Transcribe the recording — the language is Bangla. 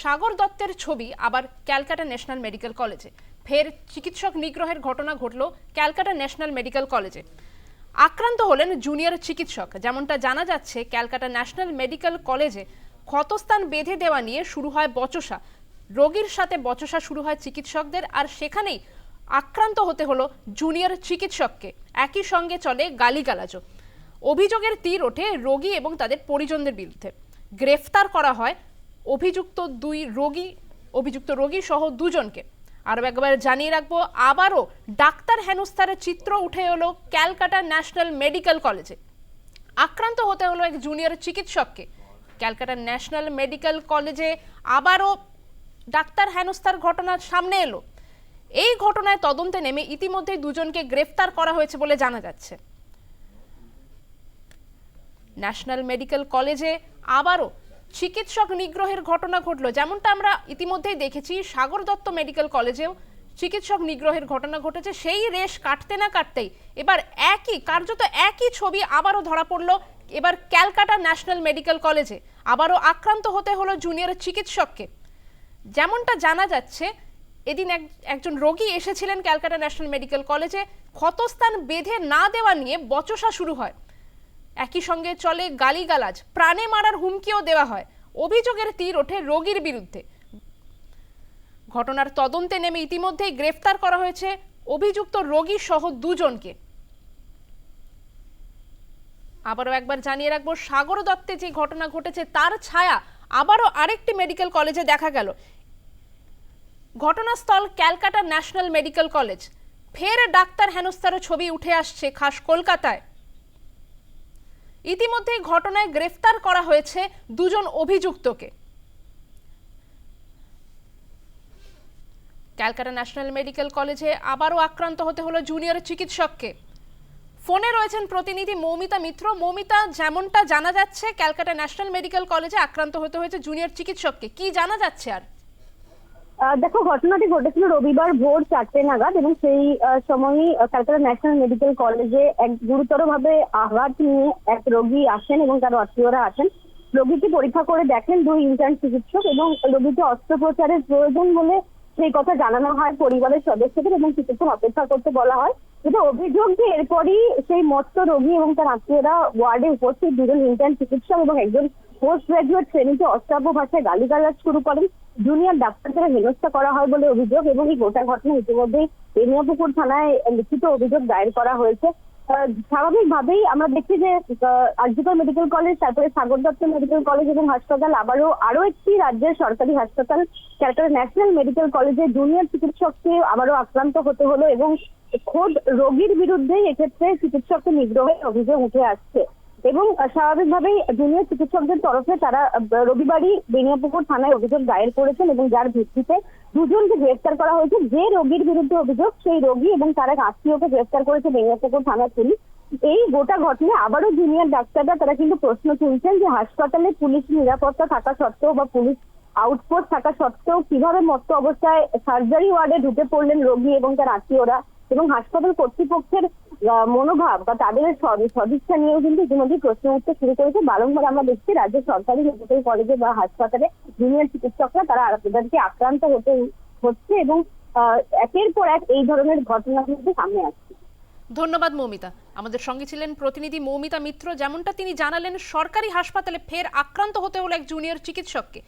সাগর দত্তের ছবি আবার ক্যালকাটা ন্যাশনাল মেডিকেল কলেজে। ফের চিকিৎসক নিগ্রহের ঘটনা ঘটল ক্যালকাটা ন্যাশনাল মেডিকেল কলেজে। আক্রান্ত হলেন জুনিয়র চিকিৎসক, যেমনটা জানা যাচ্ছে ক্যালকাটা ন্যাশনাল মেডিকেল কলেজে ক্ষতস্থান বেঁধে দেওয়া নিয়ে শুরু হয় বচসা। রোগীর সাথে বচসা শুরু হয় চিকিৎসকদের আর সেখানেই আক্রান্ত হতে হলো জুনিয়র চিকিৎসককে। একই সঙ্গে চলে গালিগালাজও। অভিযোগের তীর ওঠে রোগী এবং তাদের পরিজনদের বিরুদ্ধে। গ্রেফতার করা হয় অভিযুক্ত দুই রোগী, অভিযুক্ত রোগী সহ দুজনকে। আরও একবার জানিয়ে রাখব, আবারও ডাক্তার হেনস্থারের চিত্র উঠে এলো ক্যালকাটা ন্যাশনাল মেডিকেল কলেজে। আক্রান্ত হতে হলো এক জুনিয়র চিকিৎসককে। ক্যালকাটা ন্যাশনাল মেডিকেল কলেজে আবারও ডাক্তার হেনস্থার ঘটনা সামনে এলো। এই ঘটনায় তদন্তে নেমে ইতিমধ্যেই দুজনকে গ্রেফতার করা হয়েছে বলে জানা যাচ্ছে। ন্যাশনাল মেডিকেল কলেজে আবারও চিকিৎসক নিগ্রহের ঘটনা ঘটলো। যেমনটা আমরা ইতিমধ্যেই দেখেছি, সাগর দত্ত মেডিকেল কলেজেও চিকিৎসক নিগ্রহের ঘটনা ঘটেছে। সেই রেশ কাটতে না কাটতেই এবার একই, কার্যত একই ছবি আবারও ধরা পড়ল। এবার ক্যালকাটা ন্যাশনাল মেডিকেল কলেজে আবারও আক্রান্ত হতে হলো জুনিয়র চিকিৎসককে। যেমনটা জানা যাচ্ছে, এদিন এক, একজন রোগী এসেছিলেন ক্যালকাটা ন্যাশনাল মেডিকেল কলেজে। ক্ষতস্থান বেঁধে না দেওয়া নিয়ে বচসা শুরু হয়। একই সঙ্গে চলে গালিগালাজ, প্রাণে মারার হুমকিও দেওয়া হয়। অভিযোগের তীর ওঠে রোগীর বিরুদ্ধে। ঘটনার তদন্তে নেমে ইতিমধ্যেই গ্রেফতার করা হয়েছে অভিযুক্ত রোগী সহ দুজনকে। আবারও একবার জানিয়ে রাখব, সাগর দত্তে যে ঘটনা ঘটেছে তার ছায়া আবারও আরেকটি মেডিকেল কলেজে দেখা গেল। ঘটনাস্থল ক্যালকাটা ন্যাশনাল মেডিকেল কলেজ। ফের ডাক্তার হেনস্থারও ছবি উঠে আসছে খাস কলকাতায়। ইতিমধ্যে ঘটনায় গ্রেফতার করা হয়েছে দুজন অভিযুক্তকে। ক্যালকাটা ন্যাশনাল মেডিকেল কলেজে আবারও আক্রান্ত হতে হলো জুনিয়র চিকিৎসককে। ফোনে রয়েছেন প্রতিনিধি মৌমিতা মিত্র। মৌমিতা, যেমনটা জানা যাচ্ছে, ক্যালকাটা ন্যাশনাল মেডিকেল কলেজে আক্রান্ত হতে হয়েছে জুনিয়র চিকিৎসককে। কি জানা যাচ্ছে আর? দেখো, ঘটনাটি ঘটেছিল রবিবার ভোর চারটে নাগাদ এবং সেই সময়ই ক্যালকাটা ন্যাশনাল মেডিকেল কলেজে এক গুরুতরভাবে আঘাত নিয়ে এক রোগী আসেন এবং তার আত্মীয়রা আসেন। রোগীকে পরীক্ষা করে দেখেন দুই ইন্টার্ন চিকিৎসক এবং রোগীকে অস্ত্রোপচারের প্রয়োজন বলে সেই কথা জানানো হয় পরিবারের সদস্যদের এবং কিছুক্ষণ অপেক্ষা করতে বলা হয়। কিন্তু অভিযোগ যে এরপরই সেই মত্ত রোগী এবং তার আত্মীয়রা ওয়ার্ডে উপস্থিত দুজন ইন্টার্ন চিকিৎসক এবং একজন পোস্ট গ্রাজুয়েট শ্রেণীতে অশ্রাব্য ভাষায় গালিগালাজ শুরু করেন। জুনিয়র ডাক্তারদের হেনস্থা করা হয় বলে অভিযোগ এবং এই গোটা ঘটনা ইতিমধ্যেই বেনিয়াপুকুর থানায় লিখিত অভিযোগ দায়ের করা হয়েছে। স্বাভাবিকভাবেই আমরা দেখছি যে আরজিকর মেডিকেল কলেজ, তারপরে সাগর দত্ত মেডিকেল কলেজ এবং হাসপাতাল, আবারও আরও একটি রাজ্যের সরকারি হাসপাতাল ক্যালকাটা ন্যাশনাল মেডিকেল কলেজে জুনিয়র চিকিৎসককে আবারও আক্রান্ত হতে হলো এবং খোদ রোগীর বিরুদ্ধেই এক্ষেত্রে চিকিৎসককে নিগ্রহের অভিযোগ উঠে আসছে। এবং স্বাভাবিকভাবেই জুনিয়র চিকিৎসকদের তরফে তারা রবিবারই বেনিয়াপুকুর থানায় অভিযোগ দায়ের করেছেন এবং যার ভিত্তিতে দুজনকে গ্রেফতার করা হয়েছে। যে রোগীর বিরুদ্ধে অভিযোগ, সেই রোগী এবং তার এক আত্মীয়কে গ্রেফতার করেছে বেনিয়াপুকুর থানার পুলিশ। এই গোটা ঘটনায় আবারও জুনিয়র ডাক্তাররা তারা কিন্তু প্রশ্ন তুলছেন যে, হাসপাতালে পুলিশ নিরাপত্তা থাকা সত্ত্বেও বা পুলিশ আউটপোস্ট থাকা সত্ত্বেও কীভাবে মত্ত অবস্থায় সার্জারি ওয়ার্ডে ঢুকে পড়লেন রোগী এবং তার আত্মীয়রা এবং হাসপাতাল কর্তৃপক্ষের মনোভাব বা তাদের সদিচ্ছা নিয়েও কিন্তু ইতিমধ্যে প্রশ্ন উঠতে শুরু করেছে। বারংবার আমরা দেখছি রাজ্যের সরকারি মেডিকেল কলেজে বা হাসপাতালে জুনিয়র চিকিৎসকরা তারা তাদেরকে আক্রান্ত হতে হচ্ছে এবং একের পর এক এই ধরনের ঘটনা কিন্তু সামনে আসছে। ধন্যবাদ মৌমিতা। আমাদের সঙ্গে ছিলেন প্রতিনিধি মৌমিতা মিত্র। যেমনটা তিনি জানালেন, সরকারি হাসপাতালে ফের আক্রান্ত হতে হলো এক জুনিয়র চিকিৎসককে।